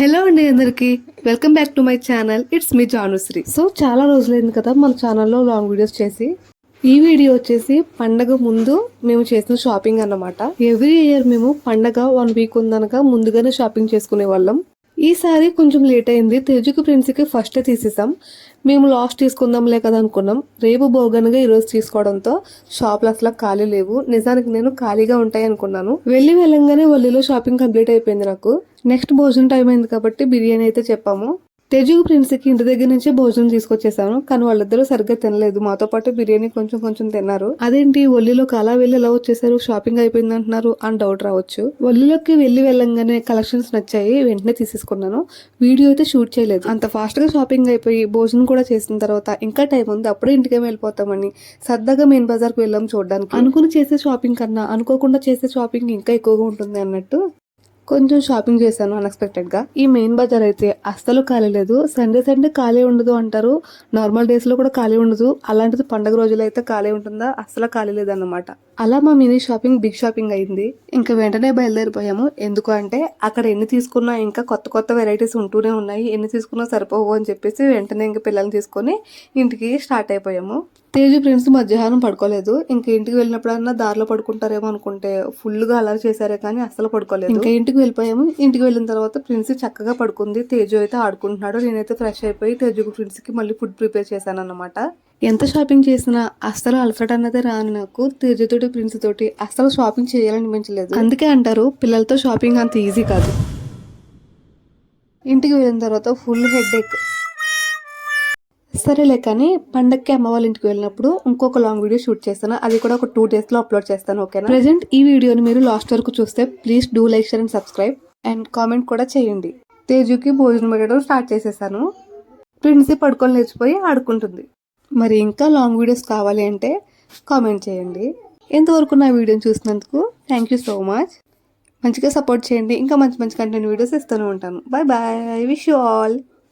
Hello అండి అందరికి. Welcome back to my channel. It's me Janushree. So చాలా రోజులైంది కదా మన ఛానల్లో లాంగ్ వీడియోస్ చేసి. ఈ వీడియో వచ్చేసి పండగ ముందు మేము చేసిన షాపింగ్ అన్నమాట. ఎవ్రీ ఇయర్ మేము పండగ వన్ వీక్ ఉందనగా ముందుగానే షాపింగ్ చేసుకునే వాళ్ళం. ఈసారి కొంచెం లేట్ అయింది. తేజుకి ఫ్రెండ్స్కి ఫస్ట్ తీసేసాం. మేము లాస్ట్ తీసుకుందాంలే కదా అనుకున్నాం. రేపు బోగన్గా ఈరోజు తీసుకోవడంతో షాప్లు అసలు ఖాళీ లేవు. నిజానికి నేను ఖాళీగా ఉంటాయి అనుకున్నాను. వెళ్ళి వెళ్ళంగానే వల్లిలో షాపింగ్ కంప్లీట్ అయిపోయింది నాకు. నెక్స్ట్ భోజనం టైం అయింది కాబట్టి బిర్యానీ అయితే చెప్పాము. తేజు ఫ్రెండ్స్కి ఇంటి దగ్గర నుంచే భోజనం తీసుకొచ్చేసాను కానీ వాళ్ళిద్దరూ సరిగ్గా తినలేదు. మాతో పాటు బిర్యానీ కొంచెం కొంచెం తిన్నారు. అదేంటి ఒల్లిలోకి అలా వెళ్ళి ఎలా వచ్చేసారు షాపింగ్ అయిపోయింది అంటున్నారు అని డౌట్ రావచ్చు. ఒల్లిలోకి వెళ్ళి వెళ్ళంగానే కలెక్షన్స్ నచ్చాయి వెంటనే తీసేసుకున్నాను. వీడియో అయితే షూట్ చేయలేదు. అంత ఫాస్ట్గా షాపింగ్ అయిపోయి భోజనం కూడా చేసిన తర్వాత ఇంకా టైం ఉంది అప్పుడే ఇంటికే వెళ్ళిపోతామని సరదాగా మెయిన్ బజార్కి వెళ్ళాం చూడడానికి. అనుకుని చేసే షాపింగ్ కన్నా అనుకోకుండా చేసే షాపింగ్ ఇంకా ఎక్కువగా ఉంటుంది అన్నట్టు కొంచెం షాపింగ్ చేశాను అన్ఎక్స్పెక్టెడ్గా ఈ మెయిన్ బజార్ అయితే అస్సలు ఖాళీ లేదు. సండే సండే ఖాళీ ఉండదు అంటారు. నార్మల్ డేస్లో కూడా ఖాళీ ఉండదు. అలాంటిది పండగ రోజులు అయితే ఖాళీ ఉంటుందా? అస్సలు ఖాళీ లేదన్నమాట. అలా మా మినీ షాపింగ్ బిగ్ షాపింగ్ అయింది. ఇంకా వెంటనే బయలుదేరిపోయాము. ఎందుకు అంటే అక్కడ ఎన్ని తీసుకున్నా ఇంకా కొత్త కొత్త వెరైటీస్ ఉంటూనే ఉన్నాయి. ఎన్ని తీసుకున్నా సరిపోవు అని చెప్పేసి వెంటనే ఇంకా పిల్లల్ని తీసుకొని ఇంటికి స్టార్ట్ అయిపోయాము. తేజు ఫ్రెండ్స్ మధ్యాహ్నం పడుకోలేదు. ఇంకా ఇంటికి వెళ్ళినప్పుడన్నా దారిలో పడుకుంటారేమో అనుకుంటే ఫుల్గా అలా చేశారే కానీ అస్సలు పడుకోలేదు. ఇంకా ఇంటికి వెళ్ళిపోయాము. ఇంటికి వెళ్ళిన తర్వాత ప్రిన్స్ చక్కగా పడుకుంది. తేజు అయితే ఆడుకుంటున్నాడు. నేనైతే ఫ్రెష్ అయిపోయి తేజు ఫ్రెండ్స్కి మళ్ళీ ఫుడ్ ప్రిపేర్ చేశాను అనమాట ఎంత షాపింగ్ చేసినా అస్సలు అలసట అన్నదే రాను నాకు. తేజు తోటి ప్రిన్స్ తోటి అస్సలు షాపింగ్ చేయాలనిపించలేదు. అందుకే అంటారు పిల్లలతో షాపింగ్ అంత ఈజీ కాదు. ఇంటికి వెళ్ళిన తర్వాత ఫుల్ హెడ్ ఎక్ సరేలే కానీ పండక్కి అమ్మ వాళ్ళ ఇంటికి వెళ్ళినప్పుడు ఇంకొక లాంగ్ వీడియో షూట్ చేస్తాను. అది కూడా ఒక టూ డేస్లో అప్లోడ్ చేస్తాను ఓకేనా? ప్రెసెంట్ ఈ వీడియోని మీరు లాస్ట్ వరకు చూస్తే please do like share and subscribe and comment కూడా చేయండి. తేజుకి భోజనం పెట్టడం స్టార్ట్ చేసేసాను. ప్రిన్సీ పడుకొని లేచిపోయి ఆడుకుంటుంది. మరి ఇంకా లాంగ్ వీడియోస్ కావాలి అంటే కామెంట్ చేయండి. ఎంతవరకు నా వీడియోని చూసినందుకు థ్యాంక్ యూ సో మచ్ మంచిగా సపోర్ట్ చేయండి. ఇంకా మంచి మంచి కంటెంట్ వీడియోస్ ఇస్తూనే ఉంటాను. Bye bye wish you all